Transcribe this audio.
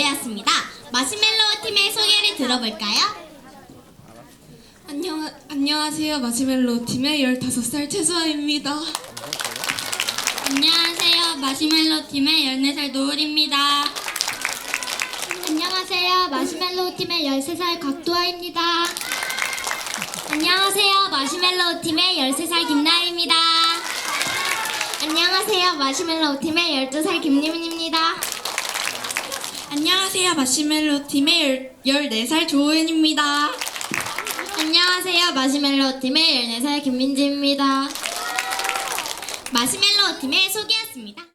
소개였습니다. 마시멜로우 팀의 소개를 들어볼까요? 안녕, 안녕하세요. 마시멜로 팀의 15살 최수아입니다. 안녕하세요. 마시멜로 팀의 14살 노을입니다. 안녕하세요. 마시멜로 팀의 13살 곽도아입니다. 안녕하세요. 마시멜로 팀의 13살 김나입니다. 안녕하세요. 마시멜로 팀의 12살 김리민입니다. 안녕하세요. 마시멜로 팀의 14살 조은입니다. 안녕하세요. 마시멜로 팀의 14살 김민지입니다. 마시멜로 팀의 소개였습니다.